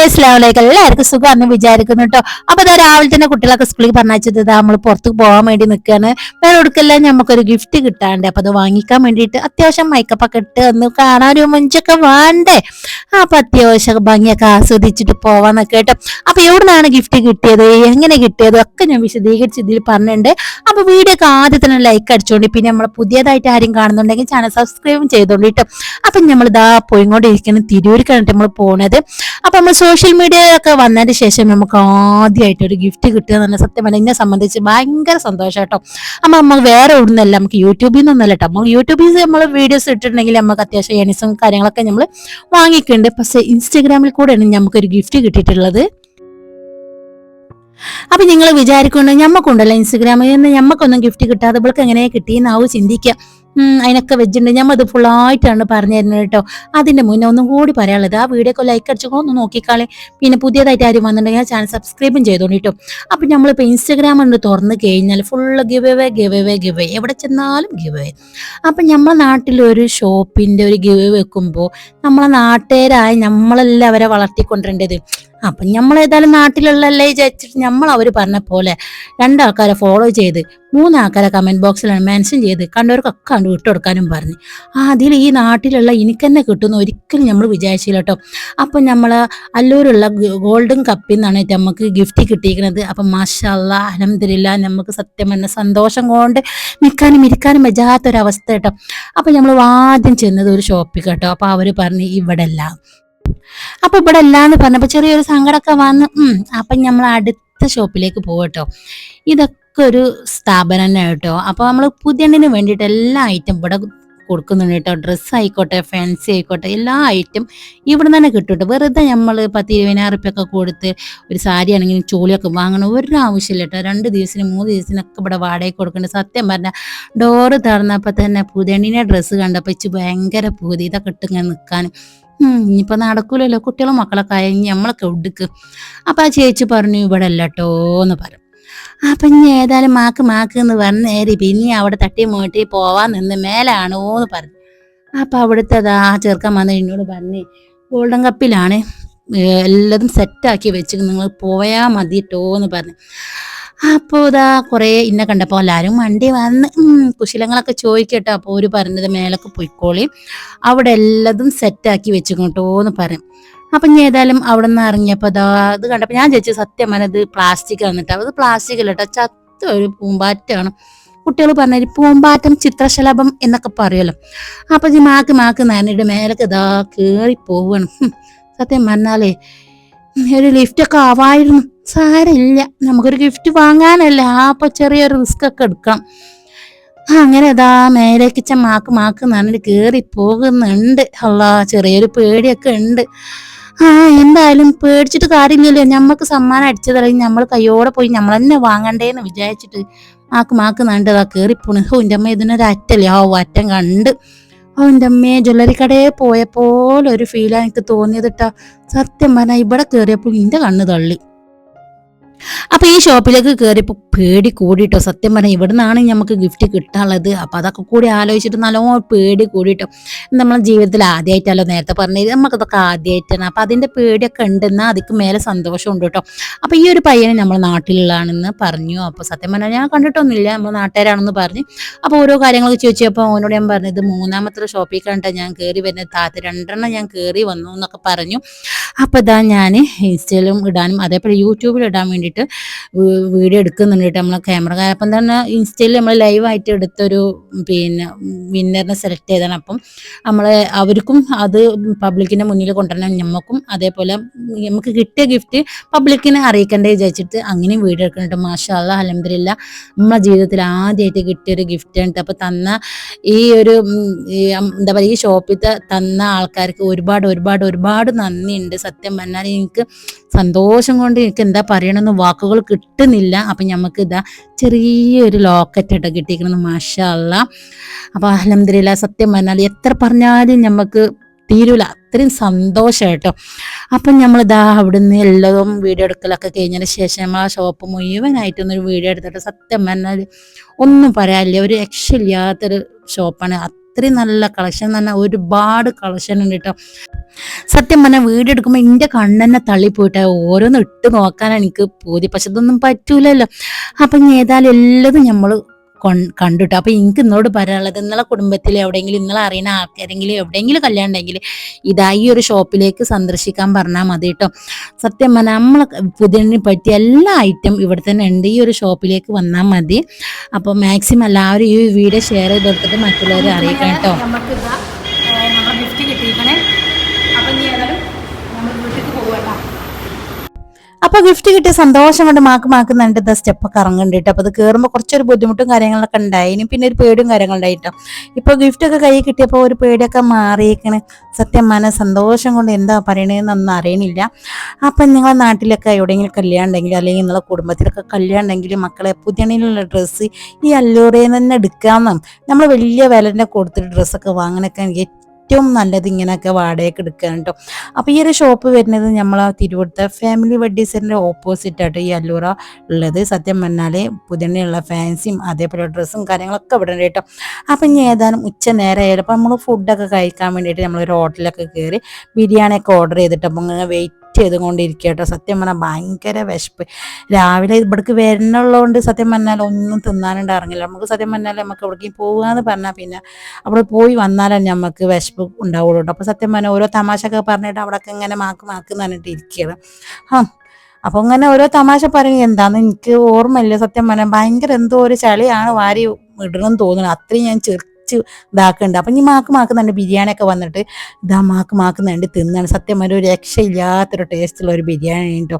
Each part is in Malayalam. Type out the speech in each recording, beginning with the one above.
മക്കളെ സ്ലാവിലേക്ക് എല്ലാവർക്കും സുഖമാണെന്ന് വിചാരിക്കുന്നു കേട്ടോ അപ്പൊ ഇതാ രാവിലെ തന്നെ കുട്ടികളൊക്കെ സ്കൂളിൽ പറഞ്ഞത് നമ്മൾ പുറത്ത് പോകാൻ വേണ്ടി നിൽക്കുകയാണ് വേറെ കൊടുക്കെല്ലാം നമുക്കൊരു ഗിഫ്റ്റ് കിട്ടാണ്ട്. അപ്പൊ അത് വാങ്ങിക്കാൻ വേണ്ടിയിട്ട് അത്യാവശ്യം മൈക്കപ്പ് ഒക്കെ ഇട്ട് ഒന്ന് കാണാൻ ഒരു മഞ്ചൊക്കെ വേണ്ടേ. അപ്പൊ അത്യാവശ്യം ഭംഗിയൊക്കെ ആസ്വദിച്ചിട്ട് പോവാന്നൊക്കെ കേട്ടോ. അപ്പൊ എവിടുന്നാണ് ഗിഫ്റ്റ് കിട്ടിയത്? എങ്ങനെ കിട്ടിയത്? ഒക്കെ ഞാൻ വിശദീകരിച്ച് ഇതിൽ പറഞ്ഞിട്ടുണ്ട്. അപ്പൊ വീഡിയോ ഒക്കെ ആദ്യം തന്നെ ലൈക്ക് അടിച്ചോണ്ട്. പിന്നെ നമ്മൾ പുതിയതായിട്ട് ആരും കാണുന്നുണ്ടെങ്കിൽ ചാനൽ സബ്സ്ക്രൈബും ചെയ്തോണ്ട് കേട്ടോ അപ്പൊ നമ്മൾ ഇതാ പോയിക്കൊണ്ടിരിക്കുന്ന തിരൂരിക്കാണ് നമ്മൾ പോണത്. അപ്പൊ നമ്മൾ സോഷ്യൽ മീഡിയ ഒക്കെ വന്നതിന് ശേഷം നമുക്ക് ആദ്യമായിട്ട് ഒരു ഗിഫ്റ്റ് കിട്ടുക എന്ന് സത്യം പറഞ്ഞാൽ എന്നെ സംബന്ധിച്ച് ഭയങ്കര സന്തോഷം കേട്ടോ. അമ്മ നമ്മൾ വേറെ ഇവിടുന്നല്ല നമുക്ക് യൂട്യൂബിൽ നിന്നല്ല കേട്ടോ. നമ്മൾ യൂട്യൂബിൽ നമ്മൾ വീഡിയോസ് ഇട്ടിട്ടുണ്ടെങ്കിൽ നമുക്ക് അത്യാവശ്യം എണീസും കാര്യങ്ങളൊക്കെ നമ്മൾ വാങ്ങിക്കുന്നുണ്ട്. പക്ഷേ ഇൻസ്റ്റഗ്രാമിൽ കൂടെയാണ് നമുക്കൊരു ഗിഫ്റ്റ് കിട്ടിയിട്ടുള്ളത്. അപ്പൊ നിങ്ങൾ വിചാരിക്കൊണ്ട് ഞമ്മക്കുണ്ടല്ലോ ഇൻസ്റ്റഗ്രാമിൽ നിന്ന് ഞമ്മക്കൊന്നും ഗിഫ്റ്റ് കിട്ടാതെ ഇവൾക്ക് എങ്ങനെ കിട്ടിയെന്നാവും ചിന്തിക്കുക അതിനൊക്കെ വെച്ചിട്ടുണ്ട് ഞമ്മ അത് ഫുള്ളായിട്ടാണ് പറഞ്ഞു തരുന്നത് കേട്ടോ. അതിന്റെ മുന്നേ ഒന്നും കൂടി പറയാനുള്ളത് ആ വീഡിയോ ഒക്കെ ലൈക്ക് അടിച്ചോ ഒന്ന് നോക്കിക്കാളെ. പിന്നെ പുതിയതായിട്ട് ആരും വന്നിട്ടുണ്ടെങ്കിൽ ആ ചാനൽ സബ്സ്ക്രൈബും ചെയ്തോണ്ട് കേട്ടോ. അപ്പം നമ്മളിപ്പോൾ ഇൻസ്റ്റഗ്രാം ഒന്ന് തുറന്നു കഴിഞ്ഞാൽ full give away give away give എവിടെ ചെന്നാലും ഗിവ് അവേ അപ്പം നമ്മളെ നാട്ടിലൊരു ഷോപ്പിന്റെ ഒരു ഗിവ് വെക്കുമ്പോൾ നമ്മളെ നാട്ടുകാരായി നമ്മളെല്ലാം അവരെ വളർത്തിക്കൊണ്ടിരേണ്ടത് അപ്പൊ നമ്മൾ ഏതായാലും നാട്ടിലുള്ളല്ലേ വിചാരിച്ചിട്ട് നമ്മൾ അവർ പറഞ്ഞ പോലെ രണ്ടാൾക്കാരെ ഫോളോ ചെയ്ത് മൂന്നാൾക്കാരെ കമന്റ് ബോക്സിൽ മെൻഷൻ ചെയ്ത് കണ്ടവർക്കൊക്കെ കണ്ട് വിട്ടുകൊടുക്കാനും പറഞ്ഞു. അതിൽ ഈ നാട്ടിലുള്ള എനിക്ക് തന്നെ കിട്ടുന്ന ഒരിക്കലും നമ്മൾ വിചാരിച്ചില്ല കേട്ടോ അപ്പൊ നമ്മൾ അല്ലൂരുള്ള ഗോൾഡൻ കപ്പിൽ നിന്നാണ് നമുക്ക് ഗിഫ്റ്റ് കിട്ടിയിരിക്കുന്നത്. അപ്പം മാഷല്ല അലഹമില്ല നമുക്ക് സത്യം പറഞ്ഞ സന്തോഷം കൊണ്ട് നിൽക്കാനും ഇരിക്കാനും പറ്റാത്തൊരവസ്ഥ കേട്ടോ അപ്പൊ നമ്മൾ ആദ്യം ചെന്നത് ഒരു ഷോപ്പിൽ കേട്ടോ അപ്പൊ അവർ പറഞ്ഞു ഇവിടെ അല്ല അപ്പൊ ഇവിടെ അല്ലാന്ന് പറഞ്ഞപ്പോ ചെറിയൊരു സങ്കടമൊക്കെ വന്ന് അപ്പൊ നമ്മൾ അടുത്ത ഷോപ്പിലേക്ക് പോകട്ടോ ഇതൊക്കെ ഒരു സ്ഥാപനം തന്നെ കേട്ടോ. അപ്പൊ നമ്മൾ പുതിയണ്ണിന് വേണ്ടിയിട്ട് എല്ലാ ഐറ്റം ഇവിടെ കൊടുക്കുന്നുണ്ട് കേട്ടോ. ഡ്രസ്സ് ആയിക്കോട്ടെ ഫാൻസി ആയിക്കോട്ടെ എല്ലാ ഐറ്റം ഇവിടെ തന്നെ കിട്ടും വെറുതെ നമ്മൾ പത്ത് ഇരുപതിനായിരം റുപ്യൊക്കെ കൊടുത്ത് ഒരു സാരി ആണെങ്കിലും ചോളിയൊക്കെ വാങ്ങണം ഒരു ആവശ്യമില്ല കേട്ടോ. രണ്ട് ദിവസത്തിന് മൂന്ന് ദിവസത്തിനൊക്കെ ഇവിടെ വാടകയ്ക്ക് കൊടുക്കണ്ട സത്യം പറഞ്ഞാൽ ഡോറ് തറന്നപ്പോൾ തന്നെ പുതണിനെ ഡ്രസ്സ് കണ്ടപ്പോൾ ഇച്ച് ഭയങ്കര പൂതി. ഇതൊക്കെ ഇട്ടിങ്ങനെ നിൽക്കാനും ഇനിയിപ്പോൾ ഇനിയിപ്പോ നടക്കൂലല്ലോ. കുട്ടികളും മക്കളൊക്കെ ആയി നമ്മളൊക്കെ ഒടുക്ക്. അപ്പൊ ആ ചേച്ചി പറഞ്ഞു ഇവിടെ അല്ല എന്ന് പറഞ്ഞു. അപ്പൊ ഇനി ഏതായാലും മാക്ക് മാക്ക് എന്ന് പറഞ്ഞ് നേരി പിന്നെ അവിടെ തട്ടി മൂട്ടി പോവാൻ നിന്ന് മേലാണോ എന്ന് പറഞ്ഞു. അപ്പൊ അവിടുത്തെ ആ ചെറുക്കൻ വന്ന് എന്നോട് പറഞ്ഞ് ഗോൾഡൻ കപ്പിലാണ് എല്ലതും സെറ്റാക്കി വെച്ച് നിങ്ങൾ പോയാ മതിട്ടോ എന്ന് പറഞ്ഞു. അപ്പോൾ ഇതാ കുറേ ഇന്നെ കണ്ടപ്പോൾ എല്ലാവരും വണ്ടി വന്ന് കുശലങ്ങളൊക്കെ ചോദിക്കട്ടോ. അപ്പോൾ ഒരു പറഞ്ഞത് മേലൊക്കെ പൊയ്ക്കോളി. അവിടെ എല്ലാതും സെറ്റാക്കി വെച്ചു കേട്ടോ എന്ന് പറയും അപ്പം ഞാൻ ഏതായാലും അവിടെ നിന്ന് ഇറങ്ങിയപ്പോൾ അതാ അത് കണ്ടപ്പോൾ ഞാൻ ചോദിച്ചു സത്യം പറഞ്ഞത് പ്ലാസ്റ്റിക് വന്നിട്ട് അത് പ്ലാസ്റ്റിക് അല്ല ചത്ത ഒരു പൂമ്പാറ്റാണ് കുട്ടികൾ പറഞ്ഞ പൂമ്പാറ്റം ചിത്രശലഭം എന്നൊക്കെ പറയുമല്ലോ. അപ്പൊ ഈ മാക്ക് മാക്ക് നനയുടെ മേലൊക്കെ ഇതാ കേറി പോവാണ്. സത്യം പറഞ്ഞാലേ ഒരു ലിഫ്റ്റൊക്കെ ആവായിരുന്നു. സാരമില്ല. നമുക്കൊരു ഗിഫ്റ്റ് വാങ്ങാനല്ല. അപ്പൊ ചെറിയൊരു റിസ്ക് ഒക്കെ എടുക്കാം. അങ്ങനെ അതാ മേലേക്ക് ച മാക്ക് മാക്ക് നന്നിട്ട് കേറി പോകുന്നുണ്ട്. അല്ല ചെറിയൊരു പേടിയൊക്കെ ഉണ്ട്. ആ എന്തായാലും പേടിച്ചിട്ട് കാര്യമില്ലല്ലോ. ഞമ്മക്ക് സമ്മാനം അടിച്ചതല്ലെങ്കിൽ നമ്മൾ കയ്യോടെ പോയി നമ്മൾ തന്നെ വാങ്ങണ്ടേന്ന് വിചാരിച്ചിട്ട് മാക്ക് മാക്ക് നണ്ടതാ കേറിപ്പോണ്. ഓ എന്റെ അമ്മ ഇതിനൊരു അറ്റല്ലേ? ആ അറ്റം കണ്ട്. ഓ എന്റെ അമ്മയെ ജ്വല്ലറി കടയിൽ പോയപ്പോലെ ഒരു ഫീലാണ് എനിക്ക് തോന്നിയത് കേട്ടോ സത്യം പറഞ്ഞാൽ ഇവിടെ കയറിയപ്പോൾ എന്റെ കണ്ണ് തള്ളി. അപ്പൊ ഈ ഷോപ്പിലേക്ക് കയറിയപ്പോൾ പേടി കൂടിയിട്ടോ സത്യം പറഞ്ഞാൽ ഇവിടെ നിന്നാണ് നമുക്ക് ഗിഫ്റ്റ് കിട്ടാനുള്ളത്. അപ്പൊ അതൊക്കെ കൂടി ആലോചിച്ചിട്ട് നല്ലോണം പേടി കൂടിയിട്ടോ നമ്മളെ ജീവിതത്തിൽ ആദ്യമായിട്ടല്ലോ നേരത്തെ പറഞ്ഞത്. നമുക്കതൊക്കെ ആദ്യമായിട്ടാണ് അപ്പൊ അതിന്റെ പേടിയൊക്കെ ഉണ്ടെന്നാൽ അതിക്ക് മേലെ സന്തോഷമുണ്ട് കേട്ടോ. അപ്പൊ ഈ ഒരു പയ്യനെ നമ്മൾ നാട്ടിലുള്ളതാണെന്ന് പറഞ്ഞു. അപ്പൊ സത്യം പറഞ്ഞാൽ ഞാൻ കണ്ടിട്ടൊന്നുമില്ല. നമ്മൾ നാട്ടുകാരാണെന്ന് പറഞ്ഞു. അപ്പൊ ഓരോ കാര്യങ്ങളൊക്കെ ചോദിച്ചപ്പോൾ അവനോട് ഞാൻ പറഞ്ഞത് മൂന്നാമത്തെ ഷോപ്പിൽ കണ്ടിട്ട് ഞാൻ കയറി വരുന്നത്. താത്ത രണ്ടെണ്ണം ഞാൻ കയറി വന്നു എന്നൊക്കെ പറഞ്ഞു. അപ്പൊ ഇതാ ഞാൻ ഇൻസ്റ്റയിലും ഇടാനും അതേപോലെ യൂട്യൂബിൽ ഇടാൻ വേണ്ടിയിട്ട് വീഡിയോ എടുക്കുന്നുണ്ട് നമ്മൾ ക്യാമറ അപ്പം തന്നെ ഇൻസ്റ്റയിൽ നമ്മൾ ലൈവായിട്ട് എടുത്തൊരു പിന്നെ വിന്നറിനെ സെലക്ട് ചെയ്താണ് അപ്പം നമ്മൾ അവർക്കും അത് പബ്ലിക്കിന്റെ മുന്നിൽ കൊണ്ടുവരണം. ഞമ്മക്കും അതേപോലെ നമുക്ക് കിട്ടിയ ഗിഫ്റ്റ് പബ്ലിക്കിനെ അറിയിക്കണ്ടേ വിചാരിച്ചിട്ട് അങ്ങനെ വീഡിയോ എടുക്കുന്നുണ്ട് മാഷാ അലമ്പരില്ല അലഹമില്ല നമ്മളെ ജീവിതത്തിൽ ആദ്യമായിട്ട് കിട്ടിയൊരു ഗിഫ്റ്റ് ഗിഫ്റ്റ് അപ്പോൾ തന്ന ഈ ഒരു എന്താ പറയുക ഈ ഷോപ്പിൽ തന്ന ആൾക്കാർക്ക് ഒരുപാട് ഒരുപാട് ഒരുപാട് നന്ദിയുണ്ട്. സത്യം പറഞ്ഞാൽ എനിക്ക് സന്തോഷം കൊണ്ട് എനിക്ക് എന്താ പറയണമെന്ന് വാക്കുകൾ കിട്ടുന്നില്ല. അപ്പം നമുക്ക് ഇതാ ചെറിയൊരു ലോക്കറ്റ് ഇട്ട് കിട്ടിയിരിക്കണം. മാഷല്ല അപ്പം അപ്പൊ അലഹമില്ല സത്യം പറഞ്ഞാൽ എത്ര പറഞ്ഞാലും നമുക്ക് തീരൂല. അത്രയും സന്തോഷം കേട്ടോ. അപ്പം നമ്മൾ ഇതാ അവിടുന്ന് എല്ലതും വീഡിയോ എടുക്കലൊക്കെ കഴിഞ്ഞതിന് ശേഷം ആ ഷോപ്പ് മുഴുവനായിട്ടൊന്നൊരു വീഡിയോ എടുത്തിട്ട് സത്യം പറഞ്ഞാൽ ഒന്നും പറയാനില്ല. ഒരു രക്ഷയില്ലാത്തൊരു ഷോപ്പാണ് അത്രയും നല്ല കളക്ഷൻ തന്നെ ഒരുപാട് കളക്ഷൻ ഉണ്ട് കേട്ടോ സത്യം പറഞ്ഞാൽ വീഡിയോ എടുക്കുമ്പോൾ എന്റെ കണ്ണെന്നെ തള്ളിപ്പോയിട്ട് ഓരോന്ന് ഇട്ട് നോക്കാൻ എനിക്ക് പൂതി. പക്ഷെ ഇതൊന്നും പറ്റൂലല്ലോ. അപ്പം ഏതായാലും എല്ലാതും നമ്മൾ കണ്ടുട്ടോ. അപ്പൊ എനിക്ക് ഇന്നോട് പറയാനുള്ളത് ഇന്നലെ കുടുംബത്തിൽ എവിടെയെങ്കിലും ഇന്നലെ അറിയുന്ന ആൾക്കാരെങ്കിലും എവിടെയെങ്കിലും കല്യാണം ഉണ്ടെങ്കിൽ ഇതാ ഈ ഒരു ഷോപ്പിലേക്ക് സന്ദർശിക്കാൻ പറഞ്ഞാൽ മതി കേട്ടോ സത്യം പറഞ്ഞാൽ നമ്മളെ പറ്റിയ എല്ലാ ഐറ്റം ഇവിടെ തന്നെ ഉണ്ട്. ഈ ഒരു ഷോപ്പിലേക്ക് വന്നാൽ മതി. അപ്പോൾ മാക്സിമം എല്ലാവരും ഈ വീഡിയോ ഷെയർ ചെയ്ത് കൊടുത്തിട്ട് മറ്റുള്ളവരെ അറിയിക്കാം കേട്ടോ നമുക്ക് ഇതാ നമ്മുടെ ഗിഫ്റ്റ് കിട്ടിയിരിക്കണേ അപ്പം ഇനി ഏതായാലും നമ്മൾ വീട്ടിലേക്ക് പോകട്ടോ അപ്പൊ ഗിഫ്റ്റ് കിട്ടിയ സന്തോഷം കൊണ്ട് മാക്ക് മാക്കുന്നുണ്ട്. ഇതാ സ്റ്റെപ്പൊക്കെ ഇറങ്ങുന്നുണ്ട് കേട്ടോ അപ്പൊ അത് കയറുമ്പോൾ കുറച്ചൊരു ബുദ്ധിമുട്ടും കാര്യങ്ങളൊക്കെ ഉണ്ടായിനും. പിന്നെ ഒരു പേടിയും കാര്യങ്ങളുണ്ടായിട്ടോ ഇപ്പൊ ഗിഫ്റ്റ് ഒക്കെ കൈ കിട്ടിയപ്പോൾ ഒരു പേടിയൊക്കെ മാറിയേക്കണ്. സത്യം മന സന്തോഷം കൊണ്ട് എന്താ പറയണതെന്നൊന്നും അറിയണില്ല. അപ്പം നിങ്ങളെ നാട്ടിലൊക്കെ എവിടെയെങ്കിലും കല്യാണം ഉണ്ടെങ്കിൽ അല്ലെങ്കിൽ നിങ്ങളെ കുടുംബത്തിലൊക്കെ കല്യാണം ഉണ്ടെങ്കിൽ മക്കളെ പുതിയണിയിലുള്ള ഡ്രസ്സ് ഈ അല്ലൂറയിൽ നിന്ന് തന്നെ എടുക്കാമെന്നും നമ്മൾ വലിയ വിലന്റെ കൊടുത്തിട്ട് ഡ്രസ്സൊക്കെ വാങ്ങാനൊക്കെ ഏറ്റവും നല്ലത് ഇങ്ങനെയൊക്കെ വാടകയ്ക്ക് എടുക്കാൻ കേട്ടോ അപ്പോൾ ഈ ഒരു ഷോപ്പ് വരുന്നത് നമ്മൾ ആ തിരുവനന്തപുരത്തെ ഫാമിലി വെഡ്ഡിങ് സെന്ററിന്റെ ഓപ്പോസിറ്റ് ആയിട്ട് ഈ അല്ലൂറ ഉള്ളത്. സത്യം പറഞ്ഞാൽ പുതിയണ്ണയുള്ള ഫാൻസിയും അതേപോലെ ഡ്രസ്സും കാര്യങ്ങളൊക്കെ ഇവിടെ ഉണ്ട് കേട്ടോ അപ്പം ഇനി ഏതാനും ഉച്ച നേരം ആയാലും അപ്പോൾ നമ്മൾ ഫുഡൊക്കെ കഴിക്കാൻ വേണ്ടിയിട്ട് നമ്മളൊരു ഹോട്ടലൊക്കെ കയറി ബിരിയാണിയൊക്കെ ഓർഡർ ചെയ്തിട്ട് അപ്പോൾ ഇങ്ങനെ വെയിറ്റ് ചെയ്തുകൊണ്ടിരിക്കുക കേട്ടോ സത്യം പറഞ്ഞാൽ ഭയങ്കര വിശപ്പ്. രാവിലെ ഇവിടേക്ക് വരുന്നുള്ളതുകൊണ്ട് സത്യം പറഞ്ഞാൽ ഒന്നും തിന്നാനുണ്ട് ഇറങ്ങില്ല നമുക്ക് സത്യം പറഞ്ഞാൽ നമുക്ക് എവിടേക്കും പോകുകയെന്ന് പറഞ്ഞാൽ പിന്നെ അവിടെ പോയി വന്നാലേ നമുക്ക് വിശപ്പ് ഉണ്ടാവുള്ളൂ അപ്പോൾ സത്യം പറഞ്ഞാൽ ഓരോ തമാശയൊക്കെ പറഞ്ഞിട്ട് അവിടെയൊക്കെ ഇങ്ങനെ മാക്ക് മാക്ക് എന്ന് പറഞ്ഞിട്ട് ഇരിക്കുകയാണ്. ആ അപ്പോൾ ഇങ്ങനെ ഓരോ തമാശ പറയും എന്താന്ന് എനിക്ക് ഓർമ്മയില്ല. സത്യം പറഞ്ഞാൽ ഭയങ്കര എന്തോ ഒരു ചളിയാണ് വാരി ഇടണം തോന്നുന്നത് അത്രയും ഞാൻ ചെറുച്ച് ഇതാക്കുന്നുണ്ട് അപ്പം ഈ മാക്ക് മാക്കുന്നുണ്ട് ബിരിയാണിയൊക്കെ വന്നിട്ട്. ഇതാ മാക്ക് മാക്കുന്നുണ്ട് തിന്നാണ്. സത്യം ഒരു രക്ഷയില്ലാത്തൊരു ടേസ്റ്റുള്ള ഒരു ബിരിയാണി ഉണ്ടോ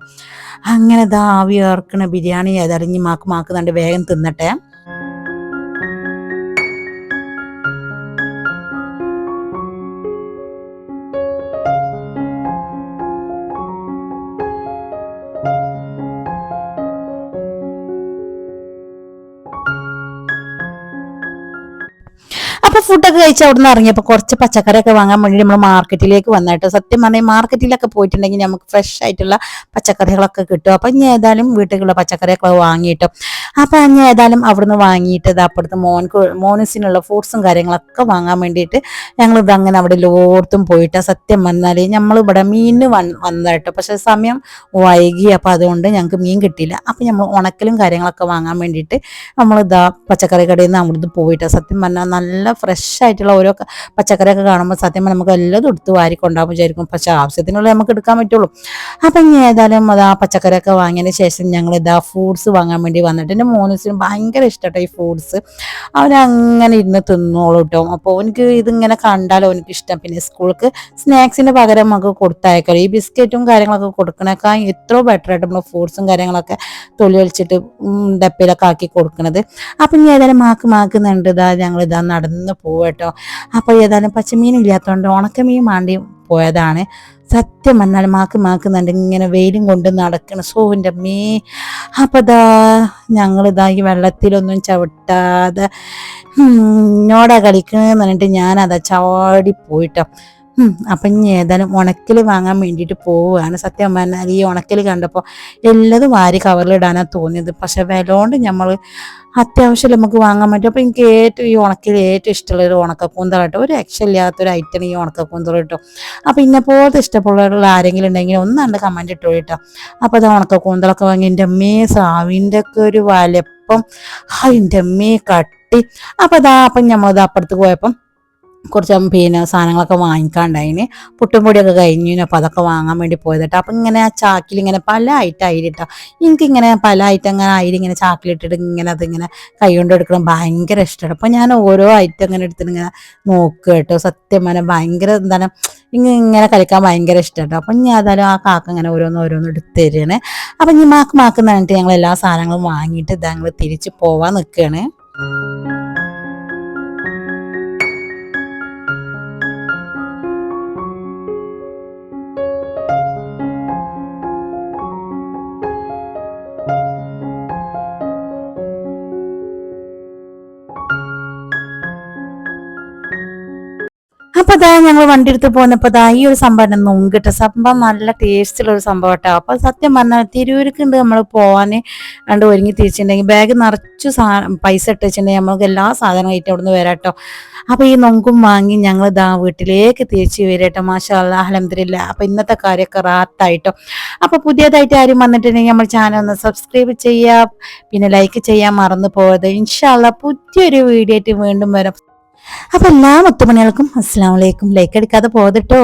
അങ്ങനെ ഇതാ ആവി ഓർക്കണ ബിരിയാണി ഏതായാലും ഇനി മാക്ക് മാക്കുന്നുണ്ട് വേഗം തിന്നട്ടെ. അപ്പൊ ഫുഡൊക്കെ കഴിച്ച് അവിടെ നിന്ന് ഇറങ്ങിയപ്പോൾ കുറച്ച് പച്ചക്കറിയൊക്കെ വാങ്ങാൻ വേണ്ടി നമ്മൾ മാർക്കറ്റിലേക്ക് വന്നിട്ട്. സത്യം പറഞ്ഞാൽ മാർക്കറ്റിലൊക്കെ പോയിട്ടുണ്ടെങ്കിൽ നമുക്ക് ഫ്രഷ് ആയിട്ടുള്ള പച്ചക്കറികളൊക്കെ കിട്ടും. അപ്പൊ ഇനി ഏതായാലും വീട്ടിലുള്ള പച്ചക്കറിയൊക്കെ വാങ്ങിയിട്ട്. അപ്പൊ ഇനി ഏതായാലും അവിടുന്ന് വാങ്ങിയിട്ട് ഇത് അപ്പുറത്ത് മോൻക്ക് മോനസിനുള്ള ഫ്രൂട്ട്സും കാര്യങ്ങളൊക്കെ വാങ്ങാൻ വേണ്ടിയിട്ട് ഞങ്ങൾ ഇത് അങ്ങനെ അവിടെ ലോർത്തും പോയിട്ട്. സത്യം വന്നാൽ നമ്മൾ ഇവിടെ മീനിന് വന്ന് വന്നതാട്ടോ. പക്ഷെ സമയം വൈകി. അപ്പൊ അതുകൊണ്ട് ഞങ്ങൾക്ക് മീൻ കിട്ടിയില്ല. അപ്പൊ നമ്മൾ ഉണക്കലും കാര്യങ്ങളൊക്കെ വാങ്ങാൻ വേണ്ടിയിട്ട് നമ്മൾ ഇതാ പച്ചക്കറി കടയിൽ നിന്ന് അവിടുന്ന് പോയിട്ട്. സത്യം പറഞ്ഞാൽ നല്ല ഫ്രഷ് ആയിട്ടുള്ള ഓരോ പച്ചക്കറിയൊക്കെ കാണുമ്പോൾ സത്യം നമുക്ക് എല്ലാം എടുത്ത് വാരി കൊണ്ടാകുമ്പോൾ വിചാരിക്കും. പക്ഷെ ആവശ്യത്തിനുള്ള നമുക്ക് എടുക്കാൻ പറ്റുള്ളൂ. അപ്പം ഇനി ഏതായാലും അത് ആ പച്ചക്കറിയൊക്കെ വാങ്ങിയതിന് ശേഷം ഞങ്ങൾ ഇതാ ഫ്രൂട്ട്സ് വാങ്ങാൻ വേണ്ടി വന്നിട്ട് എന്റെ മോനസിനും ഭയങ്കര ഇഷ്ടട്ടോ ഈ ഫ്രൂട്ട്സ് അവനങ്ങനെ ഇരുന്ന് തിന്നോളൂ കേട്ടോ അപ്പോൾ എനിക്ക് ഇതിങ്ങനെ കണ്ടാലോ എനിക്ക് ഇഷ്ടം. പിന്നെ സ്കൂൾക്ക് സ്നാക്സിന് പകരം നമുക്ക് കൊടുത്തയക്കാം ഈ ബിസ്ക്കറ്റും കാര്യങ്ങളൊക്കെ കൊടുക്കണേക്കാൾ എത്രയോ ബെറ്റർ ആയിട്ട് നമ്മൾ ഫ്രൂട്ട്സും കാര്യങ്ങളൊക്കെ തൊലി വലിച്ചിട്ട് ഡപ്പയിലൊക്കെ ആക്കി കൊടുക്കുന്നത് അപ്പം ഇനി ഏതായാലും മാക്ക് മാക്കുന്നുണ്ട് ഇതാ ഞങ്ങൾ ഇതാ നടന്ന് പോവട്ടോ അപ്പോൾ ഏതായാലും പച്ചമീൻ ഇല്ലാത്തതുകൊണ്ട് ഉണക്കമീൻ മാണ്ടി പോയതാണ്. സത്യം പറഞ്ഞാൽ മാക്ക് മാക്കുന്നുണ്ട്. ഇങ്ങനെ വെയിലും കൊണ്ട് നടക്കണ. സോവിന്റെ മീ അപ്പോൾ ഇതാ ഞങ്ങളിതാ ഈ വെള്ളത്തിലൊന്നും ചവിട്ടാതെ ഞോടാ കളിക്കണമെന്ന് പറഞ്ഞിട്ട് ഞാനതാ ചാടി പോയിട്ടോ. അപ്പം ഇനി ഏതായാലും ഉണക്കിൽ വാങ്ങാൻ വേണ്ടിയിട്ട് പോവുകയാണ്. സത്യം പറഞ്ഞാൽ ഈ ഉണക്കിൽ കണ്ടപ്പോൾ എല്ലാതും വാരി കവറിലിടാനാണ് തോന്നിയത്. പക്ഷെ വിലകൊണ്ട് നമ്മൾ അത്യാവശ്യം നമുക്ക് വാങ്ങാൻ പറ്റും. അപ്പോൾ എനിക്ക് ഏറ്റവും ഈ ഉണക്കിൽ ഏറ്റവും ഇഷ്ടമുള്ള ഒരു ഉണക്കക്കൂന്തൽ കേട്ടോ. ഒരു രക്ഷയില്ലാത്തൊരു ഐറ്റം ഈ ഉണക്കക്കൂന്തൽ കേട്ടോ. അപ്പോൾ ഇന്നെ പോലത്തെ ഇഷ്ടമുള്ള ആരെങ്കിലും ഉണ്ടെങ്കിൽ ഒന്നാണ്ട് കമന്റ് ഇട്ടോ കേട്ടോ. അപ്പോൾ അത് ഉണക്കക്കൂന്തലൊക്കെ വാങ്ങി. എന്റെ അമ്മേ സാവിന്റെ ഒക്കെ ഒരു വലപ്പം. ആ എന്റെ അമ്മേ കട്ടി. അപ്പോൾ അതാ അപ്പം നമ്മളത് അപ്പുറത്ത് പോയപ്പം കുറച്ച് പിന്നെ സാധനങ്ങളൊക്കെ വാങ്ങിക്കാണ്ടായിന്. പുട്ടും പൊടിയൊക്കെ കഴിഞ്ഞു അപ്പോൾ അതൊക്കെ വാങ്ങാൻ വേണ്ടി പോയതട്ടോ. അപ്പം ഇങ്ങനെ ആ ചാക്കിൽ ഇങ്ങനെ പല ഐറ്റം ആയിട്ടോ. എനിക്കിങ്ങനെ പല ഐറ്റം ഇങ്ങനെ അയിൽ ഇങ്ങനെ ചാക്കിലിട്ടിട്ട് ഇങ്ങനെ അതിങ്ങനെ കൈ കൊണ്ട് എടുക്കണം ഭയങ്കര ഇഷ്ടമാണ് അപ്പം ഞാൻ ഓരോ ഐറ്റം ഇങ്ങനെ എടുത്തിട്ട് ഇങ്ങനെ നോക്കുക കേട്ടോ. സത്യം പറഞ്ഞാൽ ഭയങ്കര എന്താണ് ഇങ്ങനെ ഇങ്ങനെ കളിക്കാൻ ഭയങ്കര ഇഷ്ടമാണ് അപ്പം ഞാൻ ഏതായാലും ആ കാക്ക ഇങ്ങനെ ഓരോന്ന് ഓരോന്ന് എടുത്ത് തരുകയാണ് അപ്പം ഇനി മാക്ക് മാക്കുന്ന പറഞ്ഞിട്ട് ഞങ്ങൾ എല്ലാ സാധനങ്ങളും വാങ്ങിയിട്ട് ഇതാ ഞങ്ങൾ തിരിച്ച് പോവാൻ നിൽക്കുകയാണ് അപ്പൊ അതാ ഞങ്ങൾ വണ്ടി എടുത്ത് പോന്നപ്പോ അതാ ഈ ഒരു സംഭവം നൊങ്കിട്ട സംഭവം നല്ല ടേസ്റ്റുള്ള ഒരു സംഭവം കേട്ടോ. അപ്പൊ സത്യം പറഞ്ഞാൽ തിരൂർക്ക് ഉണ്ട് നമ്മൾ പോവാന് കണ്ട് ഒരുങ്ങി തിരിച്ചിട്ടുണ്ടെങ്കിൽ ബാഗ് നിറച്ചു പൈസ ഇട്ട് വെച്ചിട്ടുണ്ടെങ്കിൽ നമ്മൾക്ക് എല്ലാ സാധനവും ആയിട്ട് അവിടെ നിന്ന് വരാം കേട്ടോ. അപ്പൊ ഈ നൊങ്കും വാങ്ങി ഞങ്ങൾ ഇതാ വീട്ടിലേക്ക് തിരിച്ചു വരട്ടോ മാഷാ അലഹമില്ല അപ്പൊ ഇന്നത്തെ കാര്യമൊക്കെ റാത്തായിട്ടോ അപ്പൊ പുതിയതായിട്ട് ആരും വന്നിട്ടുണ്ടെങ്കിൽ നമ്മൾ ചാനൽ ഒന്ന് സബ്സ്ക്രൈബ് ചെയ്യുക പിന്നെ ലൈക്ക് ചെയ്യാൻ മറന്നു പോകരുത് ഇൻഷാല്ല പുതിയൊരു വീഡിയോ ആയിട്ട് വീണ്ടും വരാം. അപ്പൊ എല്ലാ മുത്തുമണികൾക്കും അസ്സാം വലൈക്കും ലൈക്ക് അടിക്കാതെ പോകട്ടോ